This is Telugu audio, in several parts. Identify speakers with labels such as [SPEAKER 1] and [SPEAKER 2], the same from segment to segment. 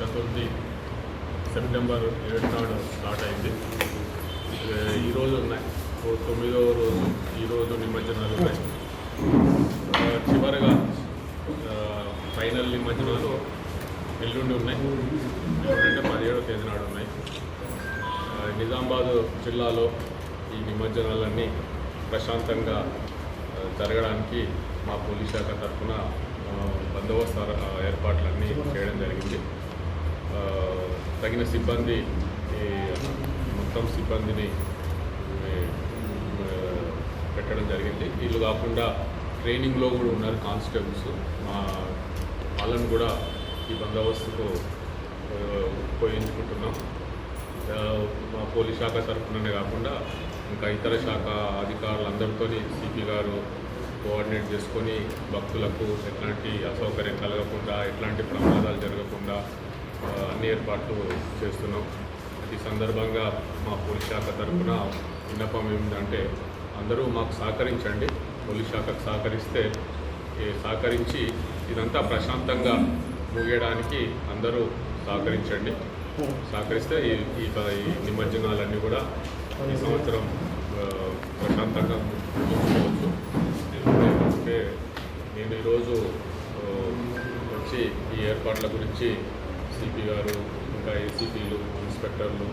[SPEAKER 1] చతుర్థి సెప్టెంబర్ ఏడు నాడు స్టార్ట్ అయింది. ఈరోజు ఉన్నాయి. ఓ తొమ్మిదవ రోజు ఈరోజు నిమజ్జనాలు ఉన్నాయి. చివరిగా చివరగా ఫైనల్ నిమజ్జనాలు ఎల్లుండి ఉన్నాయి. ఎల్లుండి పదిహేడో పదిహేడవ తేదీ నాడు ఉన్నాయి. నిజామాబాద్ జిల్లాలో ఈ నిమజ్జనాలన్నీ ప్రశాంతంగా జరగడానికి మా పోలీస్ శాఖ తరఫున బందోబస్తు ఏర్పాట్లన్నీ చేయడం జరిగింది. తగిన సిబ్బంది ఈ మొత్తం సిబ్బందిని పెట్టడం జరిగింది. వీళ్ళు కాకుండా ట్రైనింగ్లో కూడా ఉన్నారు కానిస్టేబుల్స్. మా వాళ్ళను కూడా ఈ బందోబస్తుకు ఉపయోగించుకుంటున్నాం. మా పోలీస్ శాఖ తరఫుననే కాకుండా ఇంకా ఇతర శాఖ అధికారులందరితో సిపి గారు కోఆర్డినేట్ చేసుకొని భక్తులకు ఎట్లాంటి అసౌకర్యం కలగకుండా ఎట్లాంటి ప్రమాదాలు జరగకుండా అన్ని ఏర్పాట్లు చేస్తున్నాం. ఈ సందర్భంగా మా పోలీస్ శాఖ తరఫున విన్నపం ఏమిటంటే అందరూ మాకు సహకరించండి. పోలీస్ శాఖకు సహకరిస్తే ఈ సహకరించి ఇదంతా ప్రశాంతంగా ముగియడానికి అందరూ సహకరించండి. సహకరిస్తే ఈ ఈ నిమజ్జనాలన్నీ కూడా ఈ సంవత్సరం ప్రశాంతంగా ముగించుకోవచ్చు అంటే నేను ఈరోజు వచ్చి ఈ ఏర్పాట్ల గురించి ఎస్సీపీ గారు ఇంకా ఏసీపీలు ఇన్స్పెక్టర్లు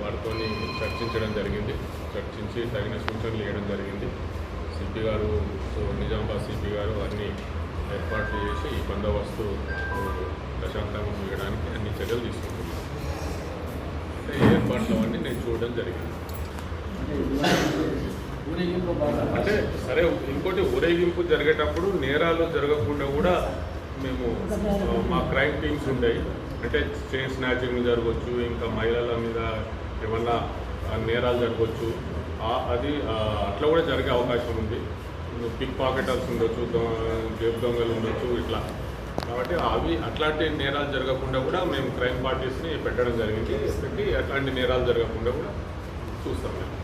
[SPEAKER 1] వారితో చర్చించడం జరిగింది. చర్చించి తగిన సూచనలు ఇవ్వడం జరిగింది. సిపి గారు సో నిజామాబాద్ సిపి గారు అన్ని ఏర్పాట్లు చేసి ఈ బందోబస్తు ప్రశాంతంగా ముగియడానికి అన్ని చర్యలు తీసుకుంటున్నాం ఈ ఏర్పాట్లు అవన్నీ నేను చూడడం జరిగింది. అంటే సరే ఇంకోటి ఊరేగింపు జరిగేటప్పుడు నేరాలు జరగకుండా కూడా మేము మా క్రైమ్ టీమ్స్ ఉండేవి. అంటే చైన్ స్నాచింగ్ జరగవచ్చు ఇంకా మహిళల మీద ఏమన్నా నేరాలు జరగవచ్చు అది అట్లా కూడా జరిగే అవకాశం ఉంది. పిక్ పాకెటర్స్ ఉండొచ్చు జేబు దొంగలు ఉండొచ్చు ఇట్లా. కాబట్టి అవి అట్లాంటి నేరాలు జరగకుండా కూడా మేము క్రైమ్ పార్టీస్ని పెట్టడం జరిగింది. పెట్టి అట్లాంటి నేరాలు జరగకుండా కూడా చూస్తాం మేము.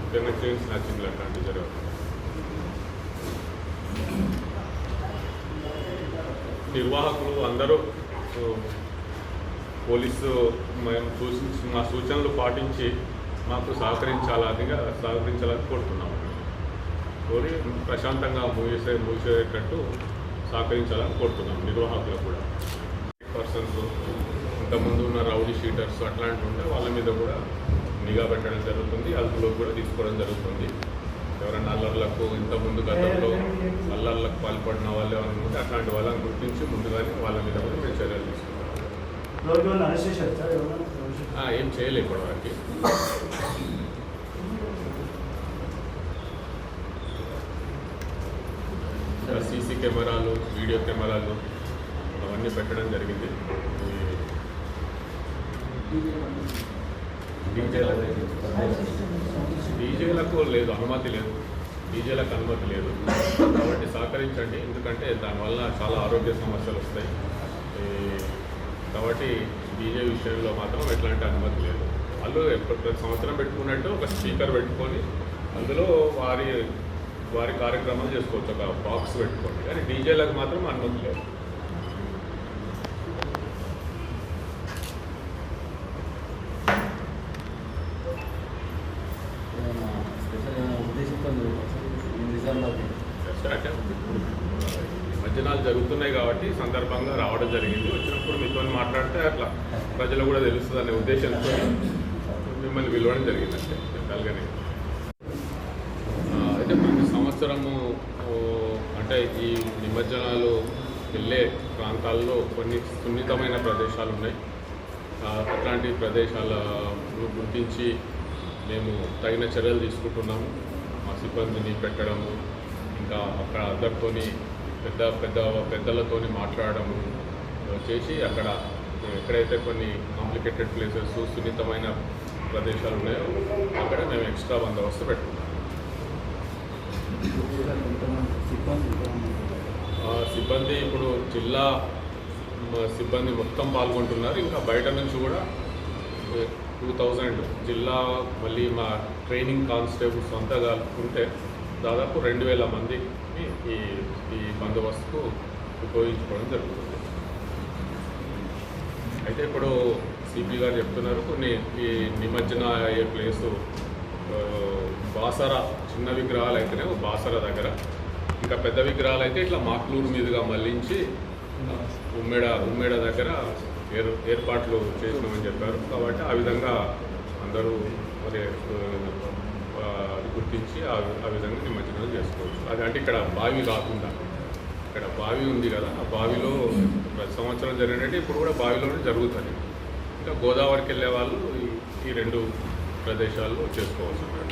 [SPEAKER 1] ముఖ్యంగా చైన్ స్నాచింగ్లు అట్లాంటివి జరగకుండా. నిర్వాహకులు అందరూ పోలీసు మేము చూసి మా సూచనలు పాటించి మాకు సహకరించాలనిగా సహకరించాలని కోరుతున్నాము. కోరి ప్రశాంతంగా ముగిసే ముగిసేటట్టు సహకరించాలని కోరుతున్నాం నిర్వాహకులు కూడా. పర్సన్స్ ఇంతకుముందు ఉన్న రౌడీ షీటర్స్ అట్లాంటివి ఉంటే వాళ్ళ మీద కూడా నిఘా పెట్టడం జరుగుతుంది అదుపులో కూడా తీసుకోవడం జరుగుతుంది. ఎవరైనా అల్లర్లకు ఇంతకుముందు గతంలో అల్లర్లకు పాల్పడిన వాళ్ళు ఎవరైనా ఉంటే అట్లాంటి వాళ్ళని గుర్తించి ముందుగానే వాళ్ళ మీద కూడా మేము చర్యలు తీసుకుంటాం. ఏం చేయలేదు ఇప్పటివరకు సీసీ కెమెరాలు వీడియో కెమెరాలు అవన్నీ పెట్టడం జరిగింది. డీజేలకు లేదు అనుమతి లేదు. డీజేలకు అనుమతి లేదు. కాబట్టి సహకరించండి ఎందుకంటే దానివల్ల చాలా ఆరోగ్య సమస్యలు వస్తాయి. కాబట్టి డీజే విషయంలో మాత్రం ఎట్లాంటి అనుమతి లేదు. వాళ్ళు ప్రతి సంవత్సరం పెట్టుకున్నట్టు ఒక స్పీకర్ పెట్టుకొని అందులో వారి వారి కార్యక్రమాలు చేసుకోవచ్చు. ఒక బాక్స్ పెట్టుకోండి కానీ డీజేలకు మాత్రం అనుమతి లేదు. అంటే నిమజ్జనాలు జరుగుతున్నాయి కాబట్టి సందర్భంగా రావడం జరిగింది. వచ్చినప్పుడు మీతో మాట్లాడితే అట్లా ప్రజలు కూడా తెలుస్తుంది అనే ఉద్దేశంతో మిమ్మల్ని పిలవడం జరిగింది అంటే జనరల్గానే అయితే ప్రతి సంవత్సరము అంటే ఈ నిమజ్జనాలు వెళ్ళే ప్రాంతాల్లో కొన్ని సున్నితమైన ప్రదేశాలు ఉన్నాయి. అట్లాంటి ప్రదేశాలను గుర్తించి మేము తగిన చర్యలు తీసుకుంటున్నాము. మా సిబ్బందిని పెట్టడము ఇంకా అక్కడ అందరితోని పెద్ద పెద్ద పెద్దలతోని మాట్లాడడం చేసి అక్కడ ఎక్కడైతే కొన్ని కాంప్లికేటెడ్ ప్లేసెస్ సున్నితమైన ప్రదేశాలు ఉన్నాయో అక్కడ మేము ఎక్స్ట్రా బందోబస్తు పెట్టుకుంటాం
[SPEAKER 2] సిబ్బంది
[SPEAKER 1] సిబ్బంది ఇప్పుడు జిల్లా సిబ్బంది మొత్తం పాల్గొంటున్నారు. ఇంకా బయట నుంచి కూడా టూ థౌజండ్ జిల్లా మళ్ళీ మా ట్రైనింగ్ కానిస్టేబుల్స్ అంతా కలుపుకుంటే దాదాపు రెండు వేల మందిని ఈ ఈ బందోబస్తుకు ఉపయోగించుకోవడం జరుగుతుంది. అయితే ఇప్పుడు సిపి గారు చెప్తున్నారు కొన్ని ఈ నిమజ్జన అయ్యే ప్లేసు బాసర చిన్న విగ్రహాలు అయితేనే బాసర దగ్గర. ఇంకా పెద్ద విగ్రహాలు అయితే ఇట్లా మాక్లూరు మీదుగా మళ్ళించి ఉమ్మేడ ఉమ్మేడ దగ్గర ఏర్ ఏర్పాట్లు చేసినామని చెప్పారు. కాబట్టి ఆ విధంగా అందరూ మరి గుర్తించి ఆ ఆ విధంగా నిమజ్జనం చేసుకోవచ్చు. అది అంటే ఇక్కడ బావి కాకుండా ఇక్కడ బావి ఉంది కదా ఆ బావిలో ప్రతి సంవత్సరం జరిగినట్టు ఇప్పుడు కూడా బావిలోనే జరుగుతుంది. ఇంకా గోదావరికి వెళ్ళే వాళ్ళు ఈ- రెండు ప్రదేశాల్లో చేసుకోవచ్చు అన్నమాట